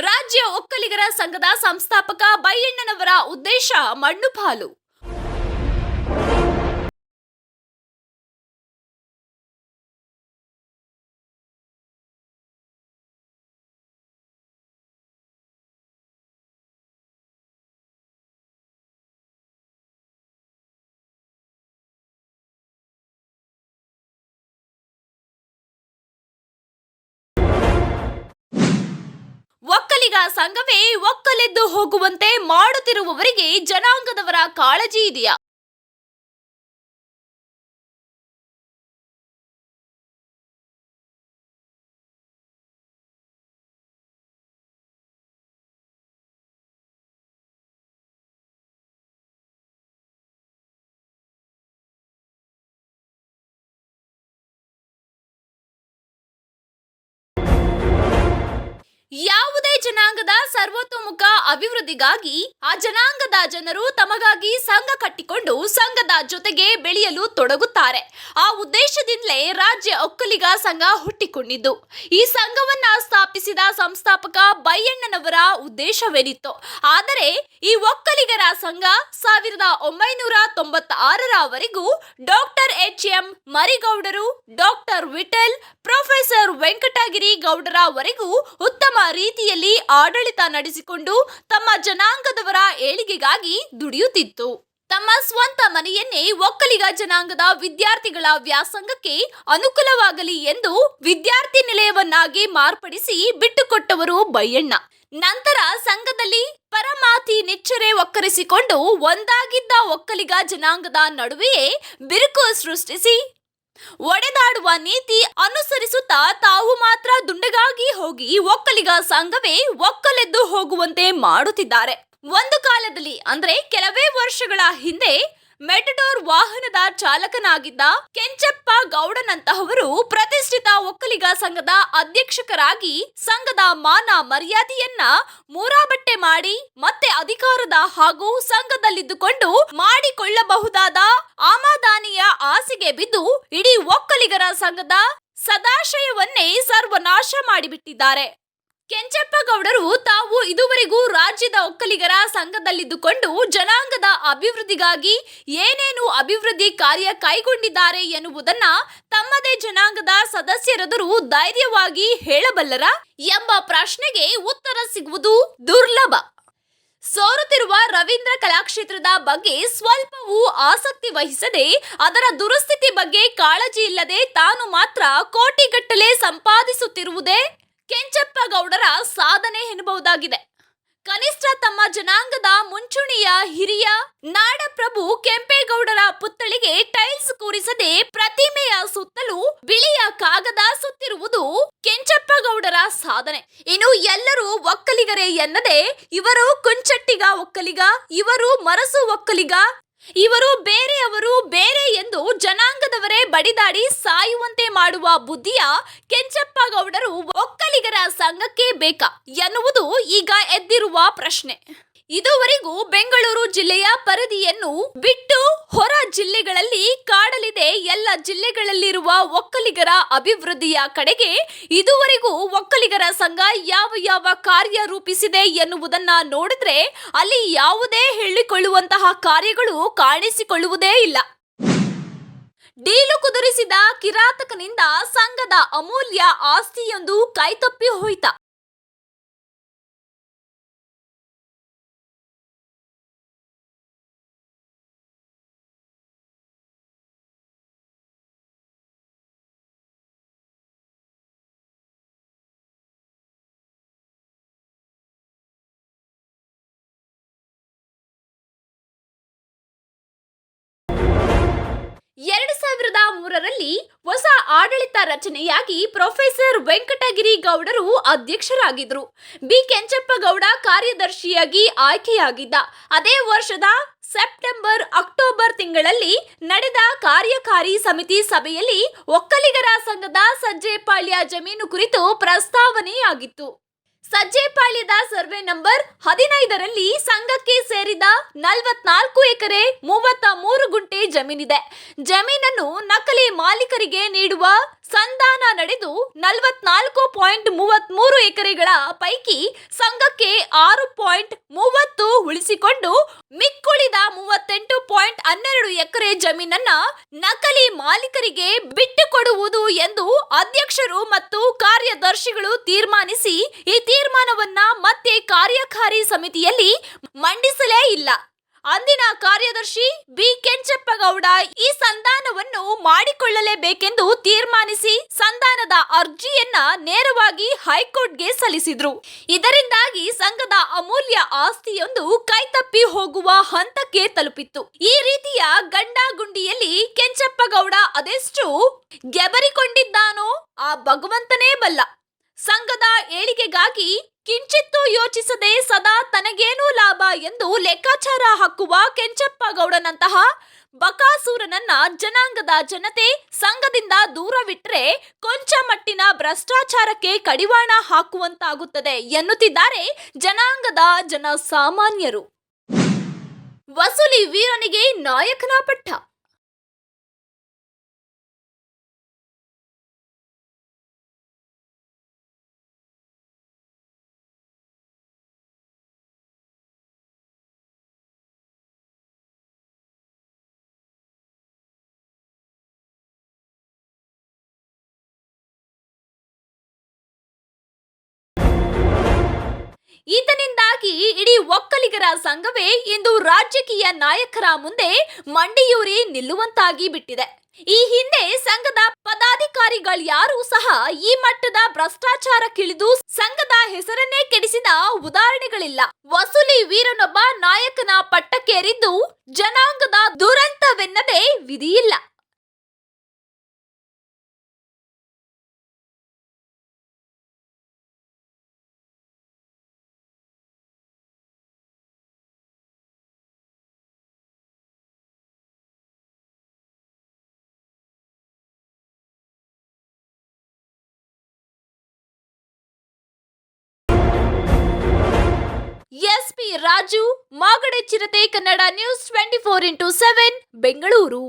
ರಾಜ್ಯ ಒಕ್ಕಲಿಗರ ಸಂಘದ ಸಂಸ್ಥಾಪಕ ಬೈಯಣ್ಣನವರ ಉದ್ದೇಶ ಮಣ್ಣು ಪಾಲು. ಸಂಘವೇ ಒಕ್ಕಲೆದ್ದು ಹೋಗುವಂತೆ ಮಾಡುತ್ತಿರುವವರಿಗೆ ಜನಾಂಗದವರ ಕಾಳಜಿ ಇದೆಯಾ? ಯಾವುದೇ ಜನಾಂಗದ ಸರ್ವತೋಮುಖ ಅಭಿವೃದ್ಧಿಗಾಗಿ ಆ ಜನಾಂಗದ ಜನರು ತಮಗಾಗಿ ಸಂಘ ಕಟ್ಟಿಕೊಂಡು ಸಂಘದ ಜೊತೆಗೆ ಬೆಳೆಯಲು ತೊಡಗುತ್ತಾರೆ. ಆ ಉದ್ದೇಶದಿಂದಲೇ ರಾಜ್ಯ ಒಕ್ಕಲಿಗ ಸಂಘ ಹುಟ್ಟಿಕೊಂಡಿದ್ದು. ಈ ಸಂಘವನ್ನ ಸ್ಥಾಪಿಸಿದ ಸಂಸ್ಥಾಪಕ ಬೈಯಣ್ಣನವರ ಉದ್ದೇಶವೇನಿತ್ತು, ಆದರೆ ಈ ಒಕ್ಕಲಿಗರ ಸಂಘ ಸಾವಿರದ ಒಂಬೈನೂರ ತೊಂಬತ್ತಾರರವರೆಗೂ ಡಾಕ್ಟರ್ ಎಚ್ ಎಂ ಮರಿಗೌಡರು, ಡಾಕ್ಟರ್ ವಿಠಲ್ ಪ್ರೊಫೆಸರ್ ವೆಂಕಟಗಿರಿ ಗೌಡರವರೆಗೂ ಉತ್ತಮ ರೀತಿಯಲ್ಲಿ ಆಡಳಿತ ನಡೆಸಿಕೊಂಡು ತಮ್ಮ ಜನಾಂಗದವರ ಏಳಿಗೆಗಾಗಿ ದುಡಿಯುತ್ತಿತ್ತು. ತಮ್ಮ ಸ್ವಂತ ಮನೆಯನ್ನೇ ಒಕ್ಕಲಿಗ ಜನಾಂಗದ ವಿದ್ಯಾರ್ಥಿಗಳ ವ್ಯಾಸಂಗಕ್ಕೆ ಅನುಕೂಲವಾಗಲಿ ಎಂದು ವಿದ್ಯಾರ್ಥಿ ನಿಲಯವನ್ನಾಗಿ ಮಾರ್ಪಡಿಸಿ ಬಿಟ್ಟುಕೊಟ್ಟವರು ಬೈಯಣ್ಣ. ನಂತರ ಸಂಘದಲ್ಲಿ ಪರಮಾತಿ ನಿಚ್ಚರೆ ಒಕ್ಕರಿಸಿಕೊಂಡು ಒಂದಾಗಿದ್ದ ಒಕ್ಕಲಿಗ ಜನಾಂಗದ ನಡುವೆಯೇ ಬಿರುಕು ಸೃಷ್ಟಿಸಿ ಒಡೆದಾಡುವ ನೀತಿ ಅನುಸರಿಸುತ್ತಾ ತಾವು ಮಾತ್ರ ದುಂಡಗಾಗಿ ಹೋಗಿ ಒಕ್ಕಲಿಗ ಸಂಘವೇ ಒಕ್ಕಲೆದ್ದು ಹೋಗುವಂತೆ ಮಾಡುತ್ತಿದ್ದಾರೆ. ಒಂದು ಕಾಲದಲ್ಲಿ, ಅಂದ್ರೆ ಕೆಲವೇ ವರ್ಷಗಳ ಹಿಂದೆ ಮೆಟಡೋರ್ ವಾಹನದ ಚಾಲಕನಾಗಿದ್ದ ಕೆಂಚಪ್ಪ ಗೌಡನಂತಹವರು ಪ್ರತಿಷ್ಠಿತ ಒಕ್ಕಲಿಗ ಸಂಘದ ಅಧ್ಯಕ್ಷಕರಾಗಿ ಸಂಘದ ಮಾನ ಮರ್ಯಾದೆಯನ್ನ ಮೂರಾಬಟ್ಟೆ ಮಾಡಿ, ಮತ್ತೆ ಅಧಿಕಾರದ ಹಾಗೂ ಸಂಘದಲ್ಲಿದ್ದುಕೊಂಡು ಮಾಡಿಕೊಳ್ಳಬಹುದಾದ ಆಮಾದಾನಿಯ ಆಸೆಗೆ ಬಿದ್ದು ಇಡೀ ಒಕ್ಕಲಿಗರ ಸಂಘದ ಸದಾಶಯವನ್ನೇ ಸರ್ವನಾಶ ಮಾಡಿಬಿಟ್ಟಿದ್ದಾರೆ. ಕೆಂಚಪ್ಪಗೌಡರು ತಾವು ಇದುವರೆಗೂ ರಾಜ್ಯದ ಒಕ್ಕಲಿಗರ ಸಂಘದಲ್ಲಿದ್ದುಕೊಂಡು ಜನಾಂಗದ ಅಭಿವೃದ್ಧಿಗಾಗಿ ಏನೇನು ಅಭಿವೃದ್ಧಿ ಕಾರ್ಯ ಕೈಗೊಂಡಿದ್ದಾರೆ ಎನ್ನುವುದನ್ನ ತಮ್ಮದೇ ಜನಾಂಗದ ಸದಸ್ಯರೆದುರು ಧೈರ್ಯವಾಗಿ ಹೇಳಬಲ್ಲರ ಎಂಬ ಪ್ರಶ್ನೆಗೆ ಉತ್ತರ ಸಿಗುವುದು ದುರ್ಲಭ. ಸೋರುತ್ತಿರುವ ರವೀಂದ್ರ ಕಲಾಕ್ಷೇತ್ರದ ಬಗ್ಗೆ ಸ್ವಲ್ಪವೂ ಆಸಕ್ತಿ ವಹಿಸದೆ ಅದರ ದುರಸ್ಥಿತಿ ಬಗ್ಗೆ ಕಾಳಜಿ ಇಲ್ಲದೆ ತಾನು ಮಾತ್ರ ಕೋಟಿಗಟ್ಟಲೆ ಸಂಪಾದಿಸುತ್ತಿರುವುದೇ ಕೆಂಚಪ್ಪ ಗೌಡರ ಸಾಧನೆ ಎನ್ನಬಹುದಾಗಿದೆ. ಕನಿಷ್ಠ ತಮ್ಮ ಜನಾಂಗದ ಮುಂಚೂಣಿಯ ಹಿರಿಯ ನಾಡಪ್ರಭು ಕೆಂಪೇಗೌಡರ ಪುತ್ಥಳಿಗೆ ಟೈಲ್ಸ್ ಕೂರಿಸದೆ ಪ್ರತಿಮೆಯ ಸುತ್ತಲೂ ಬಿಳಿಯ ಕಾಗದ ಸುತ್ತಿರುವುದು ಕೆಂಚಪ್ಪಗೌಡರ ಸಾಧನೆ. ಇನ್ನು ಎಲ್ಲರೂ ಒಕ್ಕಲಿಗರೇ ಎನ್ನದೆ, ಇವರು ಕುಂಚಟ್ಟಿಗ ಒಕ್ಕಲಿಗ, ಇವರು ಮರಸು ಒಕ್ಕಲಿಗ, ಇವರು ಬೇರೆಯವರು ಬೇರೆ ಎಂದು ಜನಾಂಗದವರೇ ಬಡಿದಾಡಿ ಸಾಯುವಂತೆ ಮಾಡುವ ಬುದ್ಧಿಯ ಕೆಂಚಪ್ಪಗೌಡರು ಒಕ್ಕಲಿಗರ ಸಂಘಕ್ಕೆ ಬೇಕಾ ಎನ್ನುವುದು ಈಗ ಎದ್ದಿರುವ ಪ್ರಶ್ನೆ. ಇದುವರೆಗೂ ಬೆಂಗಳೂರು ಜಿಲ್ಲೆಯ ಪರಿಧಿಯನ್ನು ಬಿಟ್ಟು ಹೊರ ಜಿಲ್ಲೆಗಳಲ್ಲಿ ಕಾಡಲಿದೆ. ಎಲ್ಲ ಜಿಲ್ಲೆಗಳಲ್ಲಿರುವ ಒಕ್ಕಲಿಗರ ಅಭಿವೃದ್ಧಿಯ ಕಡೆಗೆ ಇದುವರೆಗೂ ಒಕ್ಕಲಿಗರ ಸಂಘ ಯಾವ ಯಾವ ಕಾರ್ಯ ರೂಪಿಸಿದೆ ಎನ್ನುವುದನ್ನ ನೋಡಿದ್ರೆ ಅಲ್ಲಿ ಯಾವುದೇ ಹೇಳಿಕೊಳ್ಳುವಂತಹ ಕಾರ್ಯಗಳು ಕಾಣಿಸಿಕೊಳ್ಳುವುದೇ ಇಲ್ಲ. ಡೀಲು ಕುದುರಿಸಿದ ಕಿರಾತಕನಿಂದ ಸಂಘದ ಅಮೂಲ್ಯ ಆಸ್ತಿಯೊಂದು ಕೈತಪ್ಪಿ ಹೋಯಿತ. ಮೂರರಲ್ಲಿ ಹೊಸ ಆಡಳಿತ ರಚನೆಯಾಗಿ ಪ್ರೊಫೆಸರ್ ವೆಂಕಟಗಿರಿ ಗೌಡರು ಅಧ್ಯಕ್ಷರಾಗಿದ್ದರು. ಬಿ. ಕೆಂಚಪ್ಪಗೌಡ ಕಾರ್ಯದರ್ಶಿಯಾಗಿ ಆಯ್ಕೆಯಾಗಿದ್ದ ಅದೇ ವರ್ಷದ ಸೆಪ್ಟೆಂಬರ್ ಅಕ್ಟೋಬರ್ ತಿಂಗಳಲ್ಲಿ ನಡೆದ ಕಾರ್ಯಕಾರಿ ಸಮಿತಿ ಸಭೆಯಲ್ಲಿ ಒಕ್ಕಲಿಗರ ಸಂಘದ ಸಜ್ಜೆಪಾಳ್ಯ ಜಮೀನು ಕುರಿತು ಪ್ರಸ್ತಾವನೆಯಾಗಿತ್ತು. ಸಜ್ಜೆಪಾಳ್ಯದ ಸರ್ವೆ ನಂಬರ್ ಹದಿನೈದರಲ್ಲಿ ಸಂಘಕ್ಕೆ ಸೇರಿದ ನಲವತ್ನಾಲ್ಕು ಎಕರೆ ಮೂವತ್ತ ಮೂರು ಗುಂಟೆ ಜಮೀನಿದೆ. ಜಮೀನನ್ನು ನಕಲಿ ಮಾಲೀಕರಿಗೆ ನೀಡುವ ಸಂಧಾನ ನಡೆದು ನಲವತ್ನಾಲ್ಕು ಪಾಯಿಂಟ್ ಮೂವತ್ಮೂರು ಎಕರೆಗಳ ಪೈಕಿ ಸಂಘಕ್ಕೆ ಆರು ಪಾಯಿಂಟ್ ಮೂವತ್ತು ಉಳಿಸಿಕೊಂಡು ಮಿಕ್ಕುಳಿದ ಮೂವತ್ತೆಂಟು ಪಾಯಿಂಟ್ ಹನ್ನೆರಡು ಎಕರೆ ಜಮೀನನ್ನ ನಕಲಿ ಮಾಲೀಕರಿಗೆ ಬಿಟ್ಟುಕೊಡುವುದು ಎಂದು ಅಧ್ಯಕ್ಷರು ಮತ್ತು ಕಾರ್ಯದರ್ಶಿಗಳು ತೀರ್ಮಾನಿಸಿ ಈ ತೀರ್ಮಾನವನ್ನ ಮತ್ತೆ ಕಾರ್ಯಕಾರಿ ಸಮಿತಿಯಲ್ಲಿ ಮಂಡಿಸಲೇ ಇಲ್ಲ. ಅಂದಿನ ಕಾರ್ಯದರ್ಶಿ ಬಿ ಕೆಂಚಪ್ಪಗೌಡ ಈ ಸಂಧಾನವನ್ನು ಮಾಡಿಕೊಳ್ಳಲೇಬೇಕೆಂದು ತೀರ್ಮಾನಿಸಿ ಸಂಧಾನದ ಅರ್ಜಿಯನ್ನ ನೇರವಾಗಿ ಹೈಕೋರ್ಟ್ಗೆ ಸಲ್ಲಿಸಿದ್ರು. ಇದರಿಂದಾಗಿ ಸಂಘದ ಅಮೂಲ್ಯ ಆಸ್ತಿಯೊಂದು ಕೈತಪ್ಪಿ ಹೋಗುವ ಹಂತಕ್ಕೆ ತಲುಪಿತ್ತು. ಈ ರೀತಿಯ ಗಂಡಾಗುಂಡಿಯಲ್ಲಿ ಕೆಂಚಪ್ಪಗೌಡ ಅದೆಷ್ಟು ಗೆಬರಿಕೊಂಡಿದ್ದಾನೋ ಆ ಭಗವಂತನೇ ಬಲ್ಲ. ಸಂಘದ ಏಳಿಗೆಗಾಗಿ ಕಿಂಚಿತ್ತೂ ಯೋಚಿಸದೆ ಸದಾ ತನಗೇನೂ ಲಾಭ ಎಂದು ಲೆಕ್ಕಾಚಾರ ಹಾಕುವ ಕೆಂಚಪ್ಪ ಗೌಡನಂತಹ ಬಕಾಸೂರನನ್ನ ಜನಾಂಗದ ಜನತೆ ಸಂಘದಿಂದ ದೂರವಿಟ್ಟರೆ ಕೊಂಚ ಮಟ್ಟಿನ ಭ್ರಷ್ಟಾಚಾರಕ್ಕೆ ಕಡಿವಾಣ ಹಾಕುವಂತಾಗುತ್ತದೆ ಎನ್ನುತ್ತಿದ್ದಾರೆ ಜನಾಂಗದ ಜನ ಸಾಮಾನ್ಯರು ವಸೂಲಿ ವೀರನಿಗೆ ನಾಯಕನ ಪಟ್ಟ. ಈತನಿಂದಾಗಿ ಇಡೀ ಒಕ್ಕಲಿಗರ ಸಂಘವೇ ಇಂದು ರಾಜಕೀಯ ನಾಯಕರ ಮುಂದೆ ಮಂಡಿಯೂರಿ ನಿಲ್ಲುವಂತಾಗಿ ಬಿಟ್ಟಿದೆ. ಈ ಹಿಂದೆ ಸಂಘದ ಪದಾಧಿಕಾರಿಗಳ್ಯಾರೂ ಸಹ ಈ ಮಟ್ಟದ ಭ್ರಷ್ಟಾಚಾರಕ್ಕಿಳಿದು ಸಂಘದ ಹೆಸರನ್ನೇ ಕೆಡಿಸಿದ ಉದಾಹರಣೆಗಳಿಲ್ಲ. ವಸೂಲಿ ವೀರನೊಬ್ಬ ನಾಯಕನ ಪಟ್ಟಕ್ಕೇರಿದ್ದು ಜನಾಂಗದ ದುರಂತವೆನ್ನದೇ ವಿಧಿಯಿಲ್ಲ. ಎಸ್ಪಿ ರಾಜು ಮಾಗಡೆ ಚಿರತೆ Kannada news twenty four into seven Bengaluru.